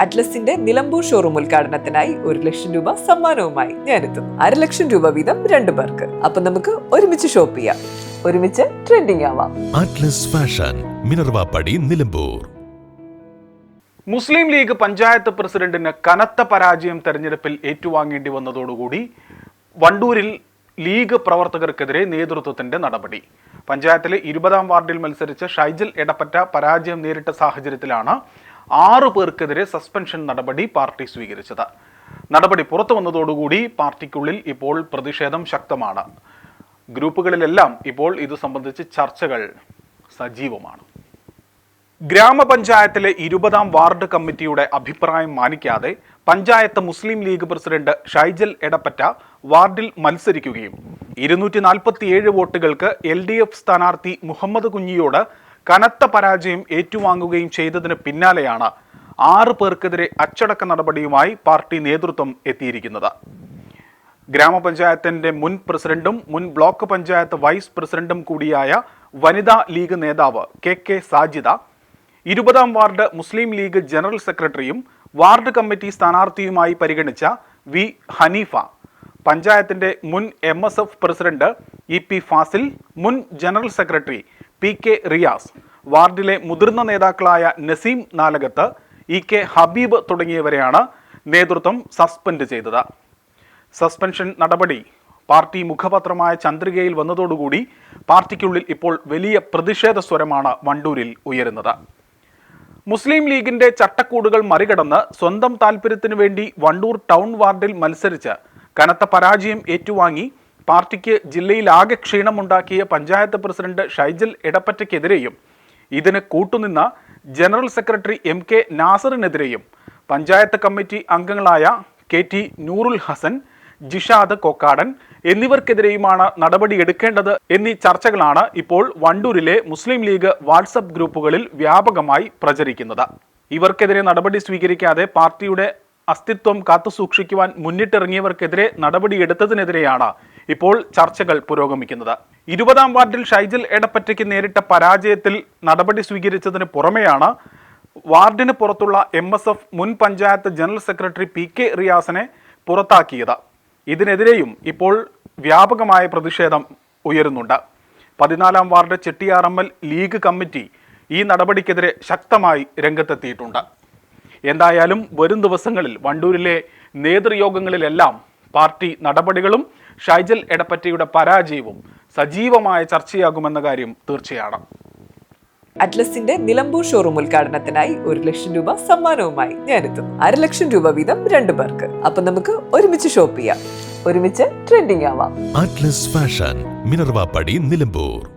അറ്റ്ലസിന്റെ Nilambur showroom ഉദ്ഘാടനത്തിനായി ഒരു ലക്ഷം രൂപ സമ്മാനവുമായി ഞാനെത്തും അര ലക്ഷം രൂപ വീതം രണ്ടു പേർക്ക്. അപ്പൊ നമുക്ക് ഒരുമിച്ച് ഷോപ്പ് ചെയ്യാം. ഒരുമിച്ച് ട്രെൻഡിങ് ആവാം. Atlas fashion Minervappadi Nilambur. Muslim League panchayat പ്രസിഡന്റിന് കനത്ത പരാജയം തെരഞ്ഞെടുപ്പിൽ ഏറ്റുവാങ്ങേണ്ടി വന്നതോടുകൂടി വണ്ടൂരിൽ ലീഗ് പ്രവർത്തകർക്കെതിരെ നേതൃത്വത്തിന്റെ നടപടി. പഞ്ചായത്തിലെ ഇരുപതാം വാർഡിൽ മത്സരിച്ച ഷൈജൽ എടപ്പറ്റ പരാജയം നേരിട്ട സാഹചര്യത്തിലാണ് ആറു പേർക്കെതിരെ സസ്പെൻഷൻ നടപടി പാർട്ടി സ്വീകരിച്ചത്. നടപടി പുറത്തു വന്നതോടുകൂടി പാർട്ടിക്കുള്ളിൽ ഇപ്പോൾ പ്രതിഷേധം ശക്തമാണ്. ഗ്രൂപ്പുകളിലെല്ലാം ഇപ്പോൾ ഇത് സംബന്ധിച്ച് ചർച്ചകൾ സജീവമാണ്. ഗ്രാമപഞ്ചായത്തിലെ ഇരുപതാം വാർഡ് കമ്മിറ്റിയുടെ അഭിപ്രായം മാനിക്കാതെ panchayat Muslim League president Shaijal Edappatta വാർഡിൽ മത്സരിക്കുകയും. ഇരുന്നൂറ്റി നാൽപ്പത്തിയേഴ് വോട്ടുകൾക്ക് എൽ ഡി എഫ് സ്ഥാനാർത്ഥി മുഹമ്മദ് കുഞ്ഞിയോട് കനത്ത പരാജയം ഏറ്റുവാങ്ങുകയും ചെയ്തതിന് പിന്നാലെയാണ് ആറ് പേർക്കെതിരെ അച്ചടക്ക നടപടിയുമായി പാർട്ടി നേതൃത്വം എത്തിയിരിക്കുന്നത്. ഗ്രാമപഞ്ചായത്തിന്റെ മുൻ പ്രസിഡന്റും മുൻ ബ്ലോക്ക് പഞ്ചായത്ത് വൈസ് പ്രസിഡന്റും കൂടിയായ വനിതാ ലീഗ് നേതാവ് കെ കെ സാജിദ ഇരുപതാം വാർഡ് മുസ്ലിം ലീഗ് ജനറൽ സെക്രട്ടറിയും വാർഡ് കമ്മിറ്റി സ്ഥാനാർത്ഥിയുമായി പരിഗണിച്ച വി ഹനീഫ പഞ്ചായത്തിന്റെ മുൻ M S F president E P Fasil മുൻ general secretary P K Riyas വാർഡിലെ മുതിർന്ന നേതാക്കളായ നസീം നാലകത്ത് ഇ കെ ഹബീബ് തുടങ്ങിയവരെയാണ് നേതൃത്വം സസ്പെൻഡ് ചെയ്തത്. സസ്പെൻഷൻ നടപടി പാർട്ടി മുഖപത്രമായ ചന്ദ്രികയിൽ വന്നതോടുകൂടി പാർട്ടിക്കുള്ളിൽ ഇപ്പോൾ വലിയ പ്രതിഷേധ സ്വരമാണ് വണ്ടൂരിൽ ഉയരുന്നത്. മുസ്ലിം ലീഗിന്റെ ചട്ടക്കൂടുകൾ മറികടന്ന് സ്വന്തം താൽപര്യത്തിനു വേണ്ടി വണ്ടൂർ ടൗൺ വാർഡിൽ മത്സരിച്ച് കനത്ത പരാജയം ഏറ്റുവാങ്ങി പാർട്ടിക്ക് ജില്ലയിലാകെ ക്ഷീണമുണ്ടാക്കിയ പഞ്ചായത്ത് പ്രസിഡന്റ് ഷൈജൽ എടപ്പറ്റയ്ക്കെതിരെയും ഇതിന് കൂട്ടുനിന്ന ജനറൽ സെക്രട്ടറി എം കെ നാസറിനെതിരെയും പഞ്ചായത്ത് കമ്മിറ്റി അംഗങ്ങളായ കെ ടി നൂറുൽ ഹസൻ ജിഷാദ് കൊക്കാടൻ എന്നിവർക്കെതിരെയുമാണ് നടപടിയെടുക്കേണ്ടത് എന്നീ ചർച്ചകളാണ് ഇപ്പോൾ വണ്ടൂരിലെ മുസ്ലിം ലീഗ് വാട്സപ്പ് ഗ്രൂപ്പുകളിൽ വ്യാപകമായി പ്രചരിക്കുന്നത്. ഇവർക്കെതിരെ നടപടി സ്വീകരിക്കാതെ പാർട്ടിയുടെ അസ്തിത്വം കാത്തുസൂക്ഷിക്കുവാൻ മുന്നിട്ടിറങ്ങിയവർക്കെതിരെ നടപടിയെടുത്തതിനെതിരെയാണ് ഇപ്പോൾ ചർച്ചകൾ പുരോഗമിക്കുന്നത്. ഇരുപതാം വാർഡിൽ ഷൈജൽ എടപ്പറ്റയ്ക്ക് നേരിട്ട പരാജയത്തിൽ നടപടി സ്വീകരിച്ചതിന് പുറമെയാണ് വാർഡിന് പുറത്തുള്ള എം എസ് എഫ് മുൻ panchayat general secretary P K റിയാസിനെ പുറത്താക്കിയത്. ഇതിനെതിരെയും ഇപ്പോൾ വ്യാപകമായ പ്രതിഷേധം ഉയരുന്നുണ്ട്. പതിനാലാം ward Chettiyar M L League committee ഈ നടപടിക്കെതിരെ ശക്തമായി രംഗത്തെത്തിയിട്ടുണ്ട്. എന്തായാലും വരും ദിവസങ്ങളിൽ വണ്ടൂരിലെ നേതൃയോഗങ്ങളിലെല്ലാം പാർട്ടി നടപടികളും ഷൈജൽ എടപ്പറ്റയുടെ പരാജയവും സജീവമായ ചർച്ചയാകുമെന്ന കാര്യം തീർച്ചയാണ്. അറ്റ്ലസിന്റെ നിലമ്പൂർ ഷോറൂം ഉദ്ഘാടനത്തിനായി ഒരു ലക്ഷം രൂപ സമ്മാനവുമായി ഞാനെത്തും അര ലക്ഷം രൂപ വീതം രണ്ടു പേർക്ക്. അപ്പൊ നമുക്ക് ഒരുമിച്ച് ഷോപ്പ് ചെയ്യാം. ഒരുമിച്ച് ട്രെൻഡിങ് ആവാം. Atlas fashion Minervappadi Nilambur.